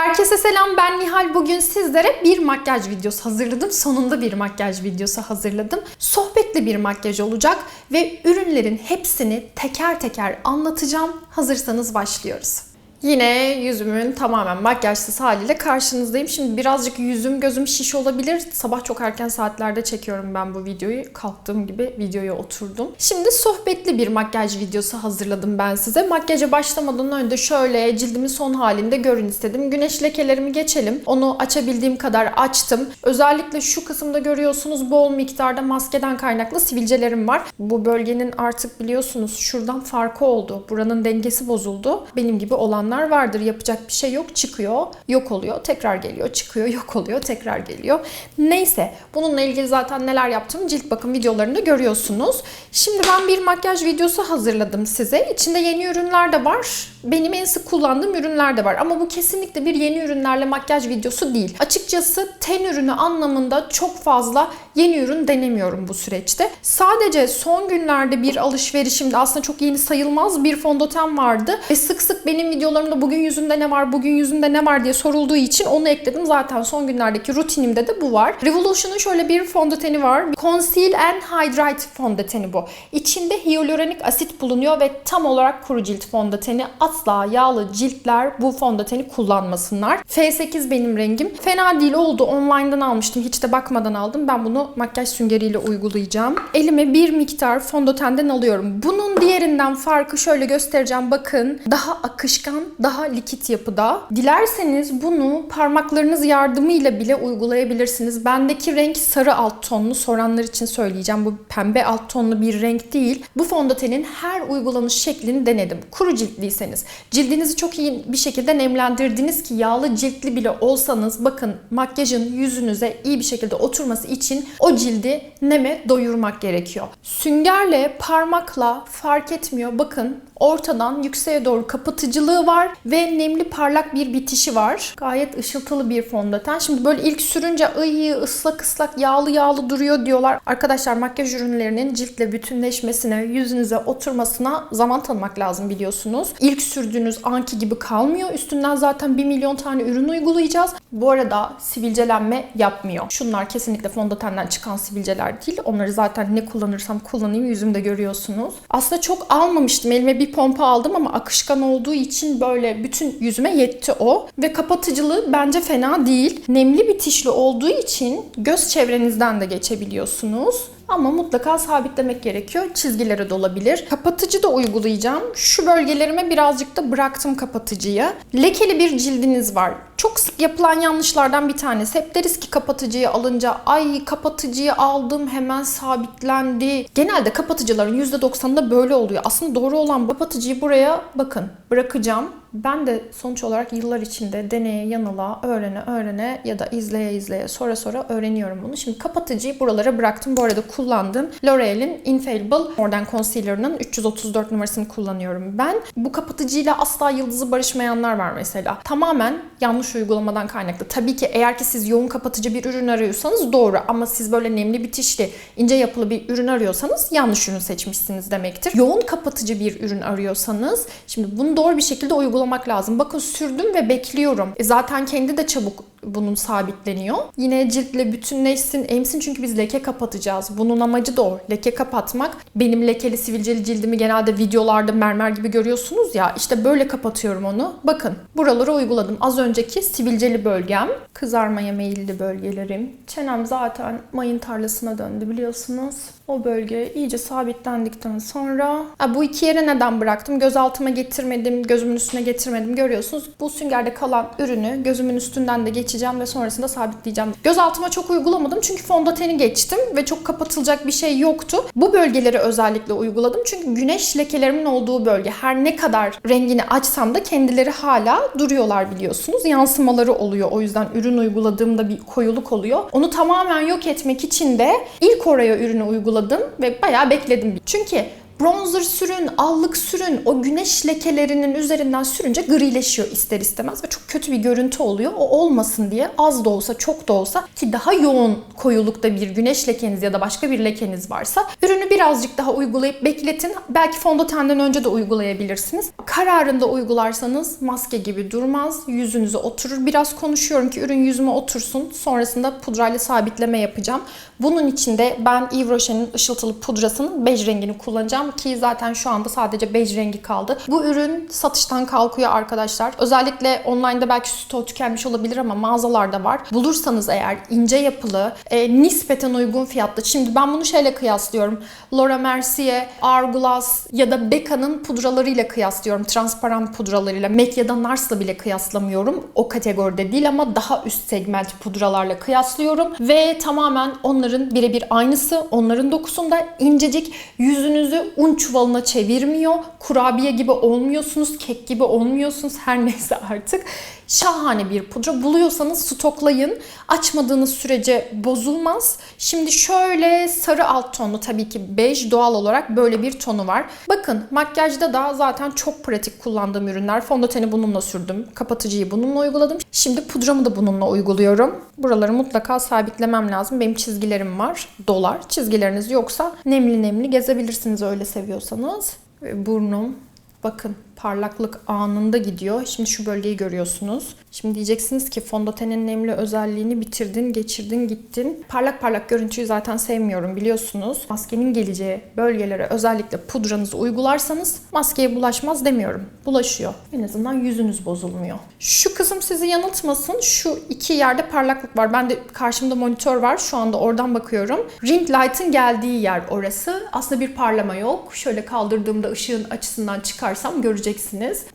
Herkese selam ben Nihal. Bugün sizlere bir makyaj videosu hazırladım. Sonunda bir makyaj videosu hazırladım. Sohbetli bir makyaj olacak ve ürünlerin hepsini teker teker anlatacağım. Hazırsanız başlıyoruz. Yine yüzümün tamamen makyajsız haliyle karşınızdayım. Şimdi birazcık yüzüm gözüm şiş olabilir. Sabah çok erken saatlerde çekiyorum ben bu videoyu. Kalktığım gibi videoya oturdum. Şimdi sohbetli bir makyaj videosu hazırladım ben size. Makyaja başlamadan önce şöyle cildimin son halinde görün istedim. Güneş lekelerimi geçelim. Onu açabildiğim kadar açtım. Özellikle şu kısımda görüyorsunuz bol miktarda maskeden kaynaklı sivilcelerim var. Bu bölgenin artık biliyorsunuz şuradan farkı oldu. Buranın dengesi bozuldu. Benim gibi olanlar vardır. Yapacak bir şey yok. Çıkıyor, yok oluyor, tekrar geliyor, çıkıyor, yok oluyor, tekrar geliyor. Neyse, bununla ilgili zaten neler yaptığımı cilt bakım videolarında görüyorsunuz. Şimdi ben bir makyaj videosu hazırladım size. İçinde yeni ürünler de var. Benim en sık kullandığım ürünler de var. Ama bu kesinlikle bir yeni ürünlerle makyaj videosu değil. Açıkçası ten ürünü anlamında çok fazla yeni ürün denemiyorum bu süreçte. Sadece son günlerde bir alışverişimde aslında çok yeni sayılmaz bir fondöten vardı. Ve sık sık benim videolarımda bugün yüzünde ne var, bugün yüzünde ne var diye sorulduğu için onu ekledim. Zaten son günlerdeki rutinimde de bu var. Revolution'un şöyle bir fondöteni var. Conceal and Hydrate fondöteni bu. İçinde hyaluronik asit bulunuyor ve tam olarak kuru cilt fondöteni. Asla yağlı ciltler bu fondöteni kullanmasınlar. F8 benim rengim. Fena değil oldu. Online'dan almıştım. Hiç de bakmadan aldım. Ben bunu makyaj süngeriyle uygulayacağım. Elime bir miktar fondötenden alıyorum. Bunun diğerinden farkı şöyle göstereceğim. Bakın daha akışkan, daha likit yapıda. Dilerseniz bunu parmaklarınız yardımıyla bile uygulayabilirsiniz. Bendeki renk sarı alt tonlu. Soranlar için söyleyeceğim. Bu pembe alt tonlu bir renk değil. Bu fondötenin her uygulanış şeklini denedim. Kuru ciltliyseniz, cildinizi çok iyi bir şekilde nemlendirdiniz ki yağlı ciltli bile olsanız bakın makyajın yüzünüze iyi bir şekilde oturması için o cildi neme doyurmak gerekiyor. Süngerle, parmakla fark etmiyor. Bakın ortadan yükseğe doğru kapatıcılığı var ve nemli parlak bir bitişi var. Gayet ışıltılı bir fondöten. Şimdi böyle ilk sürünce ıy ıslak ıslak yağlı yağlı duruyor diyorlar. Arkadaşlar makyaj ürünlerinin ciltle bütünleşmesine, yüzünüze oturmasına zaman tanımak lazım biliyorsunuz. İlk sürdüğünüz anki gibi kalmıyor. Üstünden zaten 1 milyon tane ürün uygulayacağız. Bu arada sivilcelenme yapmıyor. Şunlar kesinlikle fondötenden çıkan sivilceler değil. Onları zaten ne kullanırsam kullanayım yüzümde görüyorsunuz. Aslında çok almamıştım. Elime bir pompa aldım ama akışkan olduğu için böyle bütün yüzüme yetti o. Ve kapatıcılığı bence fena değil. Nemli bitişli olduğu için göz çevrenizden de geçebiliyorsunuz. Ama mutlaka sabitlemek gerekiyor. Çizgilere dolabilir. Kapatıcı da uygulayacağım. Şu bölgelerime birazcık da bıraktım kapatıcıyı. Lekeli bir cildiniz var. Çok sık yapılan yanlışlardan bir tanesi. Hep deriz ki kapatıcıyı alınca ay kapatıcıyı aldım hemen sabitlendi. Genelde kapatıcıların %90'ında böyle oluyor. Aslında doğru olan kapatıcıyı buraya bakın bırakacağım. Ben de sonuç olarak yıllar içinde deneye yanıla, öğrene öğrene ya da izleye izleye sonra sonra öğreniyorum bunu. Şimdi kapatıcıyı buralara bıraktım. Bu arada kullandım. L'Oreal'in Infallible Modern Concealer'ının 334 numarasını kullanıyorum ben. Bu kapatıcıyla asla yıldızı barışmayanlar var mesela. Tamamen yanlış uygulamadan kaynaklı. Tabii ki eğer ki siz yoğun kapatıcı bir ürün arıyorsanız doğru ama siz böyle nemli bitişli, ince yapılı bir ürün arıyorsanız yanlış ürün seçmişsiniz demektir. Yoğun kapatıcı bir ürün arıyorsanız şimdi bunu doğru bir şekilde uygulamak lazım. Bakın sürdüm ve bekliyorum. E zaten kendi de çabuk bunun sabitleniyor. Yine ciltle bütünleşsin, emsin çünkü biz leke kapatacağız. Bunun amacı da o. Leke kapatmak. Benim lekeli sivilceli cildimi genelde videolarda mermer gibi görüyorsunuz ya. İşte böyle kapatıyorum onu. Bakın buralara uyguladım. Az önceki sivilceli bölgem. Kızarmaya meyilli bölgelerim. Çenem zaten mayın tarlasına döndü biliyorsunuz. O bölge iyice sabitlendikten sonra ha, bu iki yere neden bıraktım? Göz altıma getirmedim, gözümün üstüne getirmedim. Görüyorsunuz bu süngerde kalan ürünü gözümün üstünden de geçeceğim ve sonrasında sabitleyeceğim. Göz altıma çok uygulamadım çünkü fondöteni geçtim ve çok kapatılacak bir şey yoktu. Bu bölgeleri özellikle uyguladım çünkü güneş lekelerimin olduğu bölge. Her ne kadar rengini açsam da kendileri hala duruyorlar biliyorsunuz. Yansımaları oluyor. O yüzden ürün uyguladığımda bir koyuluk oluyor. Onu tamamen yok etmek için de ilk oraya ürünü uyguladım ve bayağı bekledim. Çünkü Bronzer sürün, allık sürün. O güneş lekelerinin üzerinden sürünce grileşiyor ister istemez ve çok kötü bir görüntü oluyor. O olmasın diye az da olsa çok da olsa ki daha yoğun koyulukta bir güneş lekeniz ya da başka bir lekeniz varsa ürünü birazcık daha uygulayıp bekletin. Belki fondötenden önce de uygulayabilirsiniz. Kararında uygularsanız maske gibi durmaz. Yüzünüze oturur. Biraz konuşuyorum ki ürün yüzüme otursun. Sonrasında pudrayla sabitleme yapacağım. Bunun için de ben Yves Rocher'in ışıltılı pudrasının bej rengini kullanacağım ki zaten şu anda sadece bej rengi kaldı. Bu ürün satıştan kalkıyor arkadaşlar. Özellikle online'da belki stok tükenmiş olabilir ama mağazalarda var. Bulursanız eğer ince yapılı, e, nispeten uygun fiyatlı. Şimdi ben bunu şeyle kıyaslıyorum. Laura Mercier, Hourglass ya da Becca'nın pudralarıyla kıyaslıyorum. Transparan pudralarıyla. MAC ya da NARS'la bile kıyaslamıyorum. O kategoride değil ama daha üst segment pudralarla kıyaslıyorum. Ve tamamen onların birebir aynısı. Onların dokusunda incecik yüzünüzü un çuvalına çevirmiyor. Kurabiye gibi olmuyorsunuz, kek gibi olmuyorsunuz. Her neyse artık. Şahane bir pudra. Buluyorsanız stoklayın. Açmadığınız sürece bozulmaz. Şimdi şöyle sarı alt tonlu tabii ki bej doğal olarak böyle bir tonu var. Bakın makyajda da zaten çok pratik kullandığım ürünler. Fondöteni bununla sürdüm. Kapatıcıyı bununla uyguladım. Şimdi pudramı da bununla uyguluyorum. Buraları mutlaka sabitlemem lazım. Benim çizgilerim var. Dolar. Çizgileriniz yoksa nemli nemli gezebilirsiniz öyle seviyorsanız. Ve burnum bakın parlaklık anında gidiyor. Şimdi şu bölgeyi görüyorsunuz. Şimdi diyeceksiniz ki fondötenin nemli özelliğini bitirdin, geçirdin, gittin. Parlak parlak görüntüyü zaten sevmiyorum biliyorsunuz. Maskenin geleceği bölgelere özellikle pudranızı uygularsanız maskeye bulaşmaz demiyorum. Bulaşıyor. En azından yüzünüz bozulmuyor. Şu kısım sizi yanıltmasın. Şu iki yerde parlaklık var. Ben de karşımda monitör var. Şu anda oradan bakıyorum. Ring light'ın geldiği yer orası. Aslında bir parlama yok. Şöyle kaldırdığımda ışığın açısından çıkarsam göreceksiniz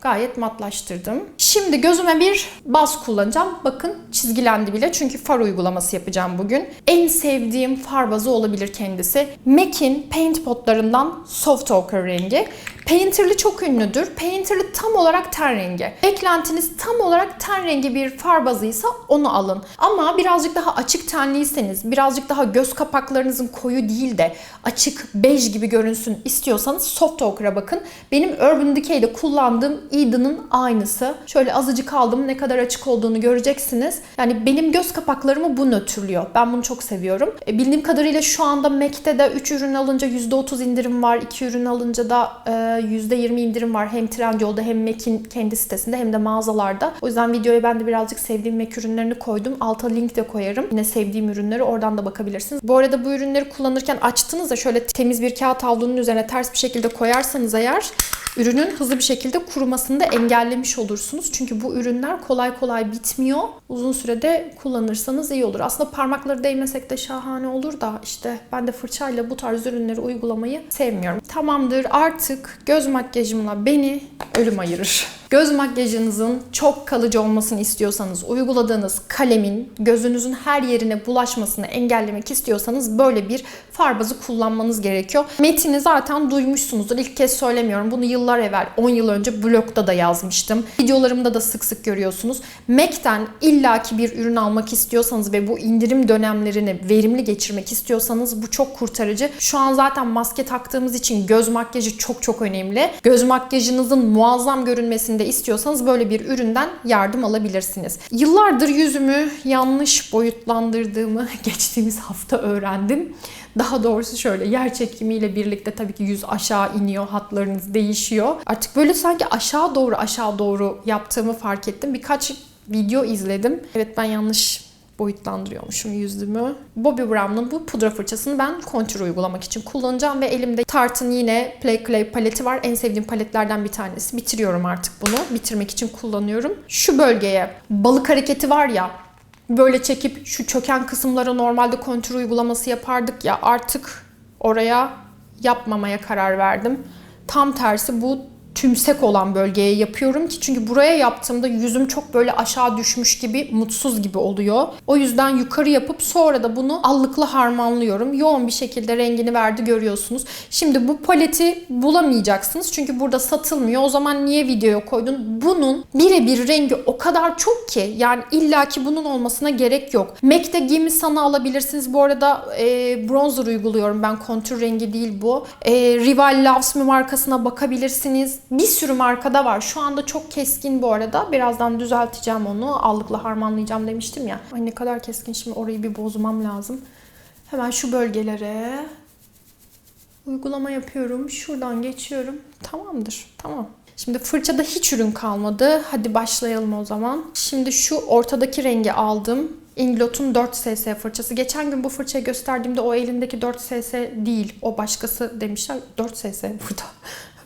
Gayet matlaştırdım. Şimdi gözüme bir baz kullanacağım. Bakın çizgilendi bile çünkü far uygulaması yapacağım bugün. En sevdiğim far bazı olabilir kendisi. MAC'in Paint Potlarından Soft Ochre rengi. Painterly çok ünlüdür. Painterly tam olarak ten rengi. Beklentiniz tam olarak ten rengi bir far bazıysa onu alın. Ama birazcık daha açık tenliyseniz, birazcık daha göz kapaklarınızın koyu değil de açık bej gibi görünsün istiyorsanız Soft Ochre'a bakın. Benim Urban Decay'de kullandığım Eden'ın aynısı. Şöyle azıcık aldım ne kadar açık olduğunu göreceksiniz. Yani benim göz kapaklarımı bu nötrlüyor. Ben bunu çok seviyorum. E, bildiğim kadarıyla şu anda MAC'te de 3 ürün alınca %30 indirim var. 2 ürün alınca da e, %20 indirim var hem Trendyol'da hem MAC'in kendi sitesinde hem de mağazalarda. O yüzden videoya ben de birazcık sevdiğim MAC ürünlerini koydum. Alta link de koyarım. Yine sevdiğim ürünleri oradan da bakabilirsiniz. Bu arada bu ürünleri kullanırken açtığınızda şöyle temiz bir kağıt havlunun üzerine ters bir şekilde koyarsanız eğer ürünün hızlı bir şekilde kurumasını da engellemiş olursunuz. Çünkü bu ürünler kolay kolay bitmiyor. Uzun sürede kullanırsanız iyi olur. Aslında parmakları değmesek de şahane olur da işte ben de fırçayla bu tarz ürünleri uygulamayı sevmiyorum. Tamamdır artık göz makyajımla beni ölüm ayırır. Göz makyajınızın çok kalıcı olmasını istiyorsanız, uyguladığınız kalemin gözünüzün her yerine bulaşmasını engellemek istiyorsanız böyle bir far bazı kullanmanız gerekiyor. Metini zaten duymuşsunuzdur. İlk kez söylemiyorum. Bunu yıllar evvel, 10 yıl önce blogda da yazmıştım. Videolarımda da sık sık görüyorsunuz. MAC'ten illaki bir ürün almak istiyorsanız ve bu indirim dönemlerini verimli geçirmek istiyorsanız bu çok kurtarıcı. Şu an zaten maske taktığımız için göz makyajı çok çok önemli. Göz makyajınızın muazzam görünmesini de istiyorsanız böyle bir üründen yardım alabilirsiniz. Yıllardır yüzümü yanlış boyutlandırdığımı geçtiğimiz hafta öğrendim. Daha doğrusu şöyle yer çekimiyle birlikte tabii ki yüz aşağı iniyor, hatlarınız değişiyor. Artık böyle sanki aşağı doğru aşağı doğru yaptığımı fark ettim. Birkaç video izledim. Evet ben yanlış boyutlandırıyormuşum yüzümü. Bobbi Brown'un bu pudra fırçasını ben kontür uygulamak için kullanacağım ve elimde Tarte'ın yine Play Clay paleti var. En sevdiğim paletlerden bir tanesi. Bitiriyorum artık bunu. Bitirmek için kullanıyorum. Şu bölgeye balık hareketi var ya böyle çekip şu çöken kısımlara normalde kontür uygulaması yapardık ya artık oraya yapmamaya karar verdim. Tam tersi bu tümsek olan bölgeye yapıyorum ki çünkü buraya yaptığımda yüzüm çok böyle aşağı düşmüş gibi mutsuz gibi oluyor. O yüzden yukarı yapıp sonra da bunu allıkla harmanlıyorum. Yoğun bir şekilde rengini verdi görüyorsunuz. Şimdi bu paleti bulamayacaksınız çünkü burada satılmıyor. O zaman niye videoya koydun? Bunun birebir rengi o kadar çok ki yani illaki bunun olmasına gerek yok. MAC'de Gimme Sun'ı alabilirsiniz. Bu arada e, bronzer uyguluyorum ben. Kontür rengi değil bu. E, Rival Loves Me markasına bakabilirsiniz. Bir sürü markada var. Şu anda çok keskin bu arada. Birazdan düzelteceğim onu. Allıkla harmanlayacağım demiştim ya. Ay ne kadar keskin şimdi orayı bir bozmam lazım. Hemen şu bölgelere uygulama yapıyorum. Şuradan geçiyorum. Tamamdır. Tamam. Şimdi fırçada hiç ürün kalmadı. Hadi başlayalım o zaman. Şimdi şu ortadaki rengi aldım. Inglot'un 4SS fırçası. Geçen gün bu fırçayı gösterdiğimde o elindeki 4SS değil. O başkası demişler. 4SS burada.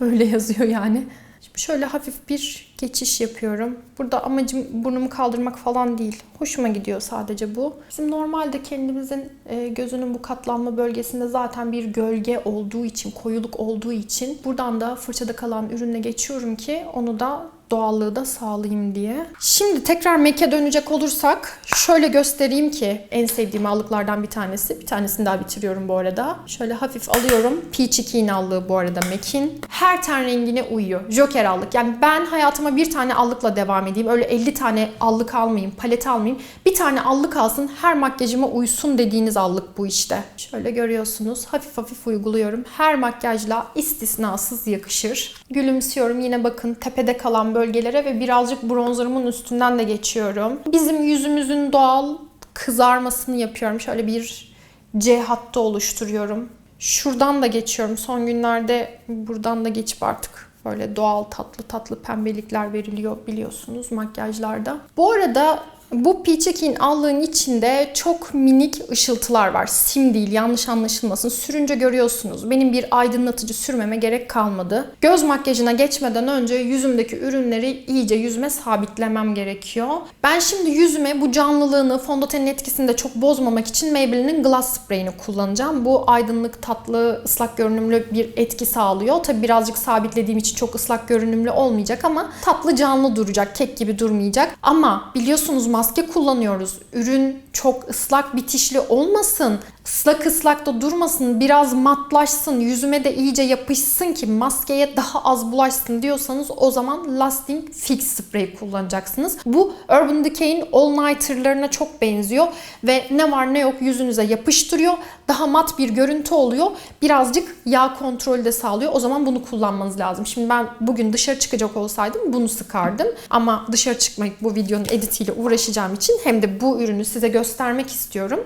Öyle yazıyor yani. Şimdi şöyle hafif bir geçiş yapıyorum. Burada amacım burnumu kaldırmak falan değil. Hoşuma gidiyor sadece bu. Bizim normalde kendimizin e, gözünün bu katlanma bölgesinde zaten bir gölge olduğu için, koyuluk olduğu için buradan da fırçada kalan ürüne geçiyorum ki onu da doğallığı da sağlayayım diye. Şimdi tekrar MAC'e dönecek olursak şöyle göstereyim ki en sevdiğim allıklardan bir tanesi. Bir tanesini daha bitiriyorum bu arada. Şöyle hafif alıyorum. Peach 2 allığı bu arada MAC'in. Her ten rengine uyuyor. Joker allık. Yani ben hayatıma bir tane allıkla devam edeyim. Öyle 50 tane allık almayayım, palet almayayım. Bir tane allık alsın, her makyajıma uysun dediğiniz allık bu işte. Şöyle görüyorsunuz. Hafif hafif uyguluyorum. Her makyajla istisnasız yakışır. Gülümsüyorum. Yine bakın tepede kalan bölgelere ve birazcık bronzerımın üstünden de geçiyorum. Bizim yüzümüzün doğal kızarmasını yapıyorum. Şöyle bir C hattı oluşturuyorum. Şuradan da geçiyorum. Son günlerde buradan da geçip artık böyle doğal tatlı tatlı pembelikler veriliyor biliyorsunuz makyajlarda. Bu arada bu Peach'in allığın içinde çok minik ışıltılar var. Sim değil yanlış anlaşılmasın. Sürünce görüyorsunuz. Benim bir aydınlatıcı sürmeme gerek kalmadı. Göz makyajına geçmeden önce yüzümdeki ürünleri iyice yüzüme sabitlemem gerekiyor. Ben şimdi yüzüme bu canlılığını, fondötenin etkisini de çok bozmamak için Maybelline'in Glass Spray'ini kullanacağım. Bu aydınlık, tatlı, ıslak görünümlü bir etki sağlıyor. Tabi birazcık sabitlediğim için çok ıslak görünümlü olmayacak ama tatlı canlı duracak. Kek gibi durmayacak. Ama biliyorsunuz maske kullanıyoruz. Ürün çok ıslak bitişli olmasın. Islak ıslak da durmasın. Biraz matlaşsın. Yüzüme de iyice yapışsın ki maskeye daha az bulaşsın diyorsanız o zaman Lasting Fix Spray kullanacaksınız. Bu Urban Decay'in All Nighter'larına çok benziyor ve ne var ne yok yüzünüze yapıştırıyor. Daha mat bir görüntü oluyor. Birazcık yağ kontrolü de sağlıyor. O zaman bunu kullanmanız lazım. Şimdi ben bugün dışarı çıkacak olsaydım bunu sıkardım. Ama dışarı çıkmayıp bu videonun editiyle uğraşacağım için hem de bu ürünü size göstermek istiyorum.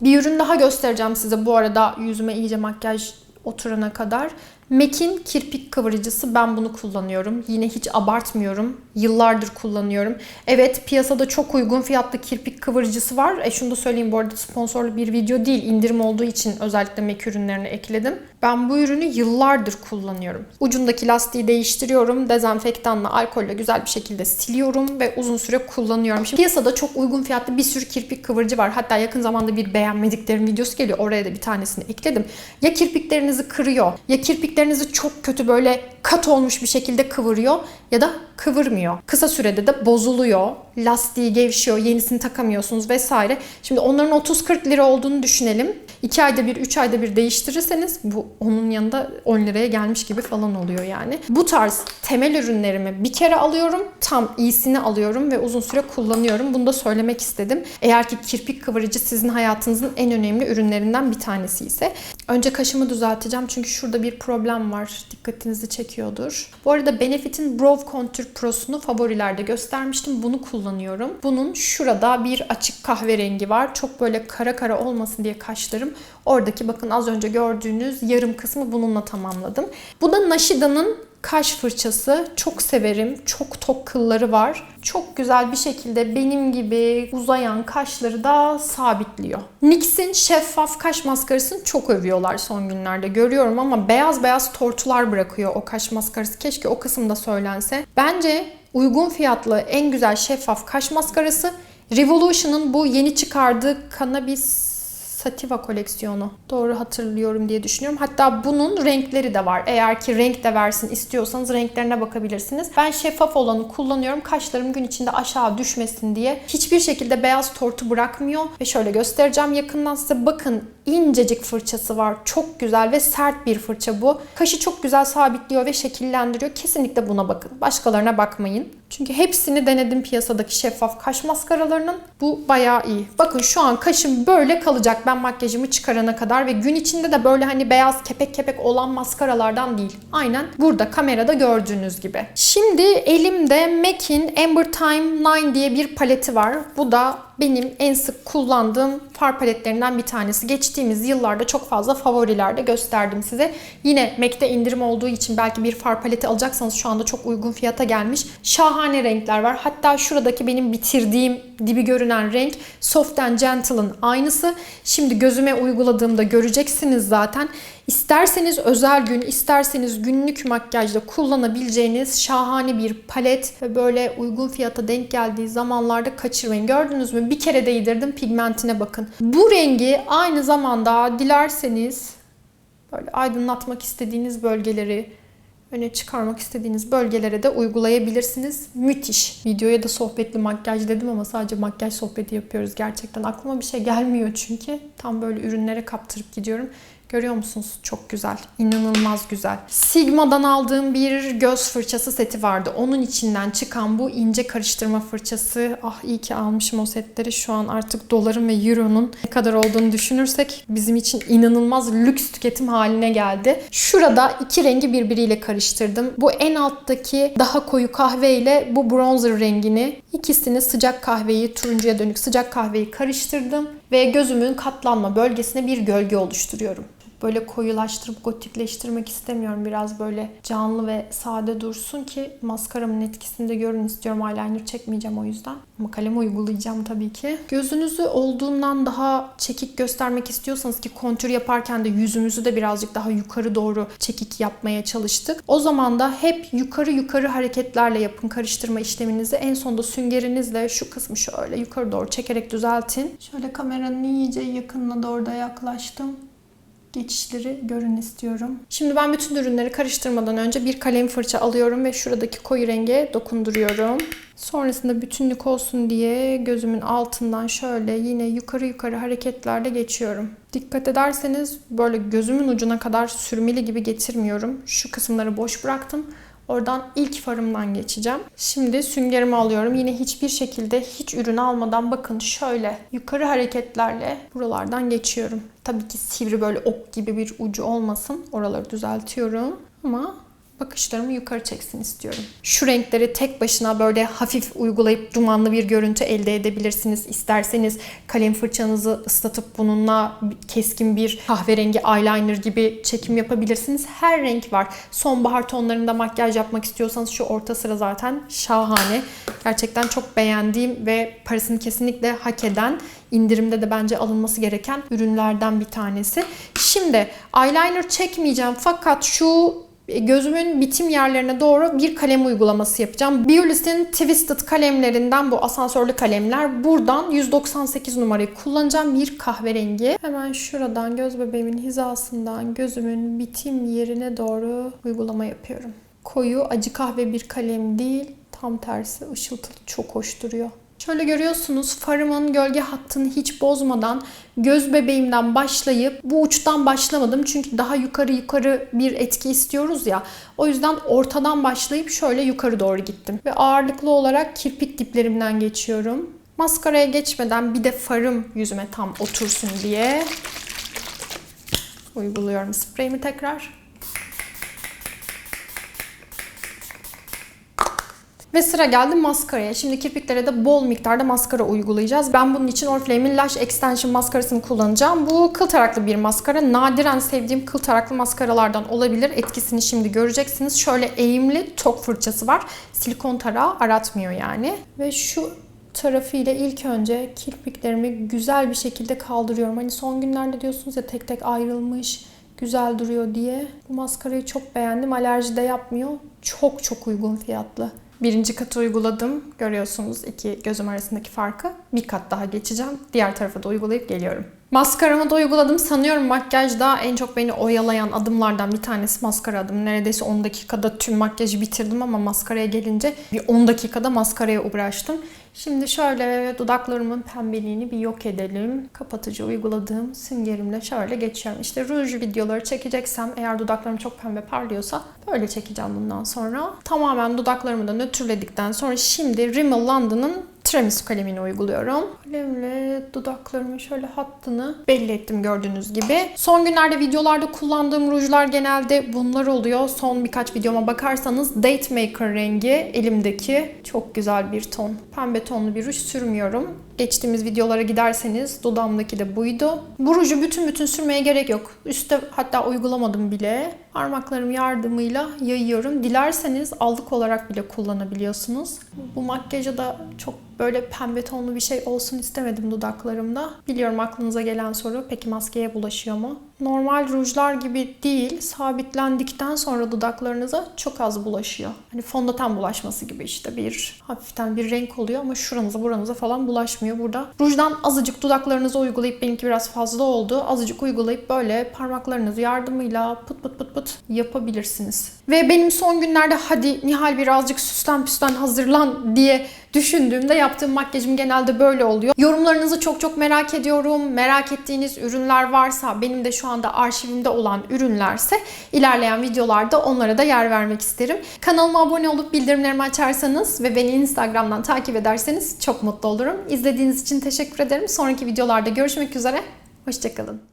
Bir ürün daha göstereceğim size bu arada yüzüme iyice makyaj oturana kadar. MAC'in kirpik kıvırıcısı ben bunu kullanıyorum. Yine hiç abartmıyorum. Yıllardır kullanıyorum. Evet piyasada çok uygun fiyatlı kirpik kıvırıcısı var. E şunu da söyleyeyim bu arada sponsorlu bir video değil. indirim olduğu için özellikle MAC ürünlerini ekledim. Ben bu ürünü yıllardır kullanıyorum. Ucundaki lastiği değiştiriyorum. Dezenfektanla, alkolle güzel bir şekilde siliyorum ve uzun süre kullanıyorum. Şimdi piyasada çok uygun fiyatlı bir sürü kirpik kıvırıcı var. Hatta yakın zamanda bir beğenmediklerim videosu geliyor. Oraya da bir tanesini ekledim. Ya kirpiklerinizi kırıyor ya kirpiklerinizi çok kötü böyle kat olmuş bir şekilde kıvırıyor ya da kıvırmıyor. Kısa sürede de bozuluyor. Lastiği gevşiyor, yenisini takamıyorsunuz vesaire. Şimdi onların 30-40 lira olduğunu düşünelim. 2 ayda bir, 3 ayda bir değiştirirseniz bu onun yanında 10 liraya gelmiş gibi falan oluyor yani. Bu tarz temel ürünlerimi bir kere alıyorum. Tam iyisini alıyorum ve uzun süre kullanıyorum. Bunu da söylemek istedim. Eğer ki kirpik kıvırıcı sizin hayatınızın en önemli ürünlerinden bir tanesi ise. Önce kaşımı düzelteceğim çünkü şurada bir problem var. Dikkatinizi çekiyordur. Bu arada Benefit'in Brow Contour Pro'sunu favorilerde göstermiştim. Bunu kullanıyorum. Bunun şurada bir açık kahverengi var. Çok böyle kara kara olmasın diye kaşlarım. Oradaki bakın az önce gördüğünüz yarım kısmı bununla tamamladım. Bu da Nashida'nın kaş fırçası. Çok severim. Çok tok kılları var. Çok güzel bir şekilde benim gibi uzayan kaşları da sabitliyor. NYX'in şeffaf kaş maskarasını çok övüyorlar son günlerde görüyorum ama beyaz beyaz tortular bırakıyor o kaş maskarası. Keşke o kısımda söylense. Bence uygun fiyatlı en güzel şeffaf kaş maskarası Revolution'ın bu yeni çıkardığı Cannabis Sativa koleksiyonu. Doğru hatırlıyorum diye düşünüyorum. Hatta bunun renkleri de var. Eğer ki renk de versin istiyorsanız renklerine bakabilirsiniz. Ben şeffaf olanı kullanıyorum. Kaşlarım gün içinde aşağı düşmesin diye. Hiçbir şekilde beyaz tortu bırakmıyor. Ve şöyle göstereceğim yakından size. Bakın incecik fırçası var. Çok güzel ve sert bir fırça bu. Kaşı çok güzel sabitliyor ve şekillendiriyor. Kesinlikle buna bakın. Başkalarına bakmayın. Çünkü hepsini denedim piyasadaki şeffaf kaş maskaralarının. Bu bayağı iyi. Bakın şu an kaşım böyle kalacak ben makyajımı çıkarana kadar ve gün içinde de böyle hani beyaz kepek kepek olan maskaralardan değil. Aynen burada kamerada gördüğünüz gibi. Şimdi elimde MAC'in Amber Time 9 diye bir paleti var. Bu da benim en sık kullandığım far paletlerinden bir tanesi. Geçtiğimiz yıllarda çok fazla favorilerde gösterdim size. Yine MAC'te indirim olduğu için belki bir far paleti alacaksanız şu anda çok uygun fiyata gelmiş. Şahane renkler var. Hatta şuradaki benim bitirdiğim dibi görünen renk Soft and Gentle'ın aynısı. Şimdi gözüme uyguladığımda göreceksiniz zaten. İsterseniz özel gün, isterseniz günlük makyajda kullanabileceğiniz şahane bir palet ve böyle uygun fiyata denk geldiği zamanlarda kaçırmayın. Gördünüz mü? Bir kere değdirdim pigmentine bakın. Bu rengi aynı zamanda dilerseniz böyle aydınlatmak istediğiniz bölgeleri öne çıkarmak istediğiniz bölgelere de uygulayabilirsiniz. Müthiş. Videoya da sohbetli makyaj dedim ama sadece makyaj sohbeti yapıyoruz gerçekten. Aklıma bir şey gelmiyor çünkü. Tam böyle ürünlere kaptırıp gidiyorum. Görüyor musunuz? Çok güzel. İnanılmaz güzel. Sigma'dan aldığım bir göz fırçası seti vardı. Onun içinden çıkan bu ince karıştırma fırçası. Ah iyi ki almışım o setleri. Şu an artık doların ve euronun ne kadar olduğunu düşünürsek bizim için inanılmaz lüks tüketim haline geldi. Şurada iki rengi birbiriyle karıştırdım. Bu en alttaki daha koyu kahve ile bu bronzer rengini ikisini sıcak kahveyi turuncuya dönük sıcak kahveyi karıştırdım ve gözümün katlanma bölgesine bir gölge oluşturuyorum böyle koyulaştırıp gotikleştirmek istemiyorum. Biraz böyle canlı ve sade dursun ki maskaramın etkisini de görün istiyorum. Eyeliner çekmeyeceğim o yüzden. Ama kalem uygulayacağım tabii ki. Gözünüzü olduğundan daha çekik göstermek istiyorsanız ki kontür yaparken de yüzümüzü de birazcık daha yukarı doğru çekik yapmaya çalıştık. O zaman da hep yukarı yukarı hareketlerle yapın karıştırma işleminizi. En sonunda süngerinizle şu kısmı şöyle yukarı doğru çekerek düzeltin. Şöyle kameranın iyice yakınına doğru da yaklaştım geçişleri görün istiyorum. Şimdi ben bütün ürünleri karıştırmadan önce bir kalem fırça alıyorum ve şuradaki koyu renge dokunduruyorum. Sonrasında bütünlük olsun diye gözümün altından şöyle yine yukarı yukarı hareketlerle geçiyorum. Dikkat ederseniz böyle gözümün ucuna kadar sürmeli gibi getirmiyorum. Şu kısımları boş bıraktım. Oradan ilk farımdan geçeceğim. Şimdi süngerimi alıyorum. Yine hiçbir şekilde hiç ürün almadan bakın şöyle yukarı hareketlerle buralardan geçiyorum. Tabii ki sivri böyle ok gibi bir ucu olmasın. Oraları düzeltiyorum. Ama bakışlarımı yukarı çeksin istiyorum. Şu renkleri tek başına böyle hafif uygulayıp dumanlı bir görüntü elde edebilirsiniz. İsterseniz kalem fırçanızı ıslatıp bununla keskin bir kahverengi eyeliner gibi çekim yapabilirsiniz. Her renk var. Sonbahar tonlarında makyaj yapmak istiyorsanız şu orta sıra zaten şahane. Gerçekten çok beğendiğim ve parasını kesinlikle hak eden indirimde de bence alınması gereken ürünlerden bir tanesi. Şimdi eyeliner çekmeyeceğim fakat şu gözümün bitim yerlerine doğru bir kalem uygulaması yapacağım. Biolis'in Twisted kalemlerinden bu asansörlü kalemler. Buradan 198 numarayı kullanacağım. Bir kahverengi. Hemen şuradan göz bebeğimin hizasından gözümün bitim yerine doğru uygulama yapıyorum. Koyu acı kahve bir kalem değil. Tam tersi ışıltılı çok hoş duruyor. Şöyle görüyorsunuz farımın gölge hattını hiç bozmadan göz bebeğimden başlayıp bu uçtan başlamadım. Çünkü daha yukarı yukarı bir etki istiyoruz ya. O yüzden ortadan başlayıp şöyle yukarı doğru gittim. Ve ağırlıklı olarak kirpik diplerimden geçiyorum. Maskaraya geçmeden bir de farım yüzüme tam otursun diye uyguluyorum spreyimi tekrar. Ve sıra geldi maskaraya. Şimdi kirpiklere de bol miktarda maskara uygulayacağız. Ben bunun için Oriflame'in Lash Extension maskarasını kullanacağım. Bu kıl taraklı bir maskara. Nadiren sevdiğim kıl taraklı maskaralardan olabilir. Etkisini şimdi göreceksiniz. Şöyle eğimli tok fırçası var. Silikon tarağı aratmıyor yani. Ve şu tarafıyla ilk önce kirpiklerimi güzel bir şekilde kaldırıyorum. Hani son günlerde diyorsunuz ya tek tek ayrılmış, güzel duruyor diye. Bu maskarayı çok beğendim. Alerji de yapmıyor. Çok çok uygun fiyatlı. Birinci katı uyguladım. Görüyorsunuz iki gözüm arasındaki farkı. Bir kat daha geçeceğim. Diğer tarafa da uygulayıp geliyorum. Maskaramı da uyguladım. Sanıyorum makyajda en çok beni oyalayan adımlardan bir tanesi maskara adım. Neredeyse 10 dakikada tüm makyajı bitirdim ama maskaraya gelince bir 10 dakikada maskaraya uğraştım. Şimdi şöyle dudaklarımın pembeliğini bir yok edelim. Kapatıcı uyguladığım süngerimle şöyle geçiyorum. İşte ruj videoları çekeceksem eğer dudaklarım çok pembe parlıyorsa böyle çekeceğim bundan sonra. Tamamen dudaklarımı da nötrledikten sonra şimdi Rimmel London'ın tiramisu kalemini uyguluyorum. Kalemle dudaklarımın şöyle hattını belli ettim gördüğünüz gibi. Son günlerde videolarda kullandığım rujlar genelde bunlar oluyor. Son birkaç videoma bakarsanız Date Maker rengi elimdeki çok güzel bir ton. Pembe tonlu bir ruj sürmüyorum. Geçtiğimiz videolara giderseniz dudağımdaki de buydu. Bu ruju bütün bütün sürmeye gerek yok. Üste hatta uygulamadım bile. Parmaklarım yardımıyla yayıyorum. Dilerseniz allık olarak bile kullanabiliyorsunuz. Bu makyaja da çok böyle pembe tonlu bir şey olsun istemedim dudaklarımda. Biliyorum aklınıza gelen soru peki maskeye bulaşıyor mu? Normal rujlar gibi değil, sabitlendikten sonra dudaklarınıza çok az bulaşıyor. Hani fondöten bulaşması gibi işte bir hafiften bir renk oluyor ama şuranıza buranıza falan bulaşmıyor burada. Rujdan azıcık dudaklarınıza uygulayıp benimki biraz fazla oldu. Azıcık uygulayıp böyle parmaklarınız yardımıyla pıt pıt pıt pıt yapabilirsiniz. Ve benim son günlerde hadi Nihal birazcık süslen püslen hazırlan diye düşündüğümde yaptığım makyajım genelde böyle oluyor. Yorumlarınızı çok çok merak ediyorum. Merak ettiğiniz ürünler varsa benim de şu anda arşivimde olan ürünlerse ilerleyen videolarda onlara da yer vermek isterim. Kanalıma abone olup bildirimlerimi açarsanız ve beni Instagram'dan takip ederseniz çok mutlu olurum. İzlediğiniz için teşekkür ederim. Sonraki videolarda görüşmek üzere. Hoşçakalın.